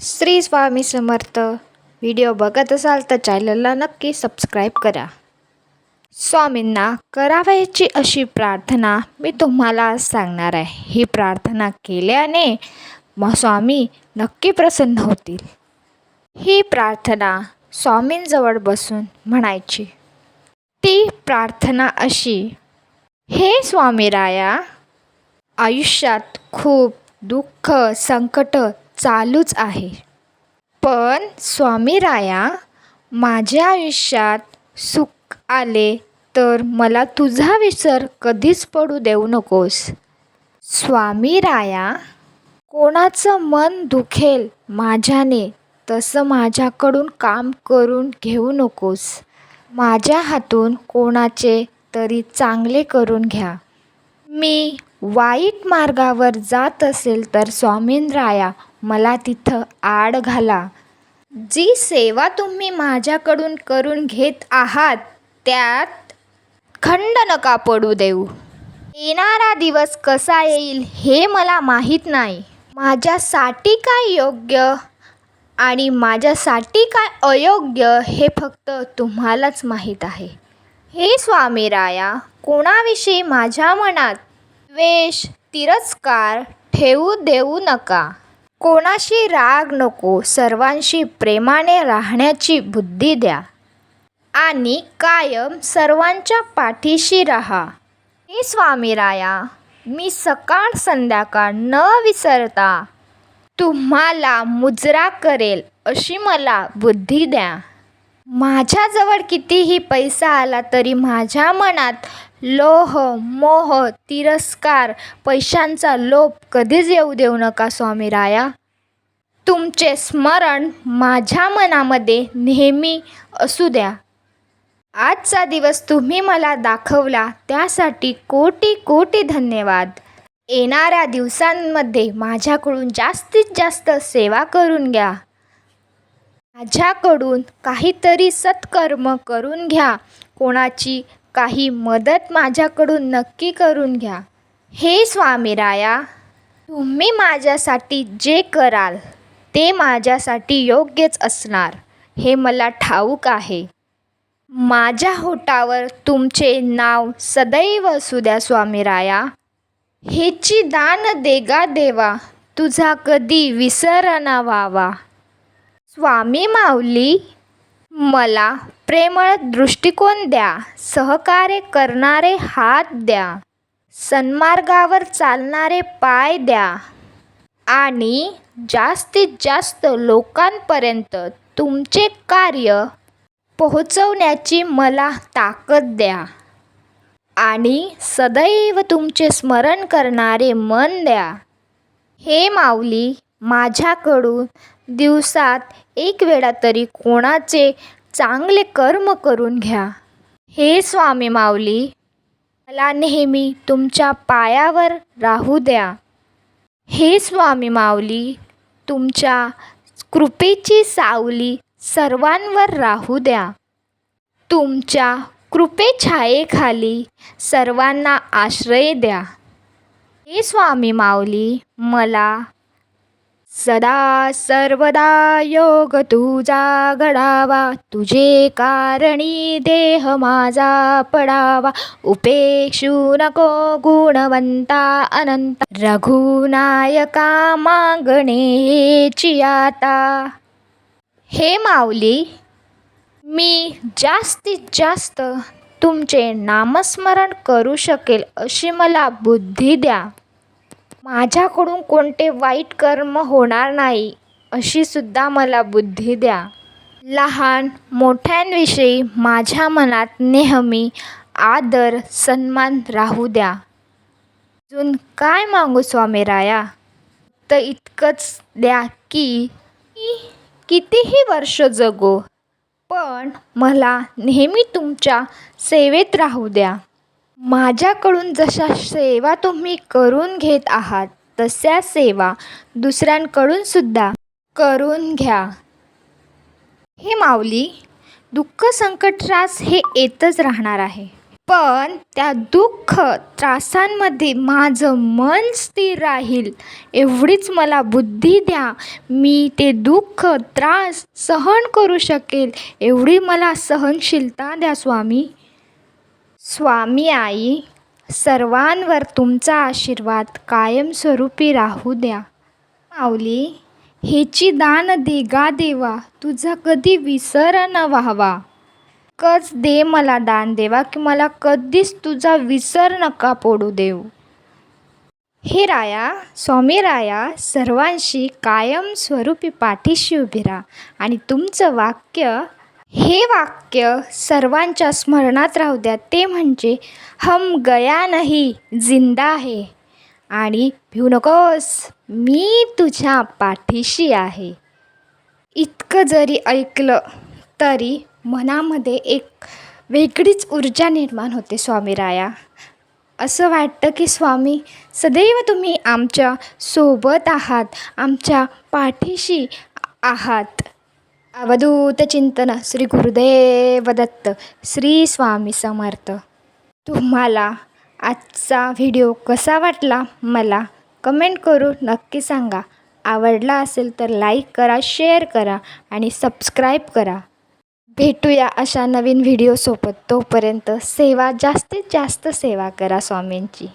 Shri Swami Samarth. Video बघत असाल तर चॅनलला नक्की सबस्क्राईब करा. स्वामींना करावयाची अशी प्रार्थना मी तुम्हाला सांगणार आहे. ही प्रार्थना केल्याने मग स्वामी नक्की प्रसन्न होतील. ही प्रार्थना स्वामींजवळ बसून म्हणायची. ती प्रार्थना अशी हे स्वामीराया आयुष्यात खूप दुःख संकट चालूच आहे. पण स्वामीराया माझ्या आयुष्यात सुख आले तर मला तुझा विसर कधीच पडू देऊ नकोस. स्वामीराया कोणाचं मन दुखेल माझ्याने तसं माझ्याकडून काम करून घेऊ नकोस. माझ्या हातून कोणाचे तरी चांगले करून घ्या. मी वाईट मार्गावर जात असेल तर स्वामींद्राया मला तिथं आड घाला. जी सेवा तुम्ही माझ्याकडून करून घेत आहात त्यात खंड नका पडू देऊ. येणारा दिवस कसा येईल हे मला माहीत नाही. माझ्यासाठी काय योग्य आणि माझ्यासाठी काय अयोग्य हे फक्त तुम्हालाच माहीत आहे. हे स्वामीराया कोणाविषयी माझ्या मनात द्वेष तिरस्कार ठेवू देऊ नका. कोणाशी राग नको सर्वांशी प्रेमाने राहण्याची बुद्धी द्या. आणि कायम सर्वांच्या पाठीशी राहा. हे स्वामीराया मी सकाळ संध्याकाळ न विसरता तुम्हाला मुजरा करेल अशी मला बुद्धी द्या. माझ्याजवळ कितीही पैसा आला तरी माझ्या मनात लोह मोह तिरस्कार पैशांचा लोभ कधीच येऊ देऊ नका स्वामीराया. तुमचे स्मरण माझ्या मनामध्ये नेहमी असू द्या. आजचा दिवस तुम्ही मला दाखवला त्यासाठी कोटी कोटी धन्यवाद. येणाऱ्या दिवसांमध्ये माझ्याकडून जास्तीत जास्त सेवा करून घ्या. माझ्याकडून काहीतरी सत्कर्म करून घ्या. कोणाची काही मदत माझ्याकडून नक्की करून घ्या. हे स्वामीराया तुम्ही माझ्यासाठी जे कराल ते माझ्यासाठी योग्यच असणार हे मला ठाऊक आहे. माझ्या होटावर तुमचे नाव सदैव असू द्या स्वामीराया. हेची दान देगा देवा तुझा कधी विसर व्हावा. स्वामी माऊली मला प्रेमळ दृष्टिकोन द्या. सहकार्य करणारे हात द्या. सन्मार्गावर चालणारे पाय द्या. आणि जास्तीत जास्त लोकांपर्यंत तुमचे कार्य पोहोचवण्याची मला ताकद द्या. आणि सदैव तुमचे स्मरण करणारे मन द्या. हे माऊली माझ्याकडून दिवसात एक वेळा तरी कोणाचे चांगले कर्म करून घ्या. हे स्वामी माऊली मला नेहमी तुमच्या पायावर राहू द्या. हे स्वामी माऊली तुमच्या कृपेची सावली सर्वांवर राहू द्या. तुमच्या कृपेछायेखाली सर्वांना आश्रय द्या. हे स्वामी माऊली मला सदा सर्वदा योग तुझा घडावा. तुझे कारणी देह माझा पडावा. उपेक्षू नको गुणवंता अनंत. रघुनायका मागणे आता. हे माऊली मी जास्तीत जास्त तुमचे नामस्मरण करू शकेल अशी मला बुद्धी द्या. माझ्याकडून कोणते वाईट कर्म होणार नाही अशी सुद्धा मला बुद्धी द्या. लहान मोठ्यांविषयी माझ्या मनात नेहमी आदर सन्मान राहू द्या. अजून काय मागू स्वामी राया? तर इतकंच द्या की मी कितीही वर्ष जगो पण मला नेहमी तुमच्या सेवेत राहू द्या. माझ्याकडून जशा सेवा तुम्ही करून घेत आहात तशा सेवा दुसऱ्यांकडून सुद्धा करून घ्या. हे माऊली दुःख संकट त्रास हे येतच राहणार आहे. पण त्या दुःख त्रासांमध्ये माझं मन स्थिर राहील. एवढीच मला बुद्धी द्या. मी ते दुःख त्रास सहन करू शकेल. एवढी मला सहनशीलता द्या स्वामी. स्वामी आई सर्वांवर तुमचा आशीर्वाद कायमस्वरूपी राहू द्या. आवली हेची दान दे गा देवा तुझा कधी विसर न व्हावा. कच दे मला दान देवा की मला कधीच तुझा विसर नका पडू देऊ. हे राया स्वामी राया सर्वांशी कायमस्वरूपी पाठीशी उभी राहा आणि तुमचं वाक्य हे वाक्य सर्वांच्या स्मरणात राहू द्या. ते म्हणजे हम गया नाही जिंदा आहे आणि भिऊ नकोस मी तुझ्या पाठीशी आहे. इतकं जरी ऐकलं तरी मनामध्ये एक वेगळीच ऊर्जा निर्माण होते स्वामीराया असं वाटतं की स्वामी सदैव तुम्ही आमच्यासोबत आहात आमच्या पाठीशी आहात. अवधूत चिंतन श्री गुरुदेव दत्त श्री स्वामी समर्थ. तुम्हाला आजचा व्हिडिओ कसा वाटला मला कमेंट करून नक्की सांगा. आवडला असेल तर लाईक करा शेअर करा आणि सबस्क्राईब करा. भेटूया अशा नवीन व्हिडिओसोबत. तोपर्यंत सेवा जास्तीत जास्त सेवा करा स्वामींची.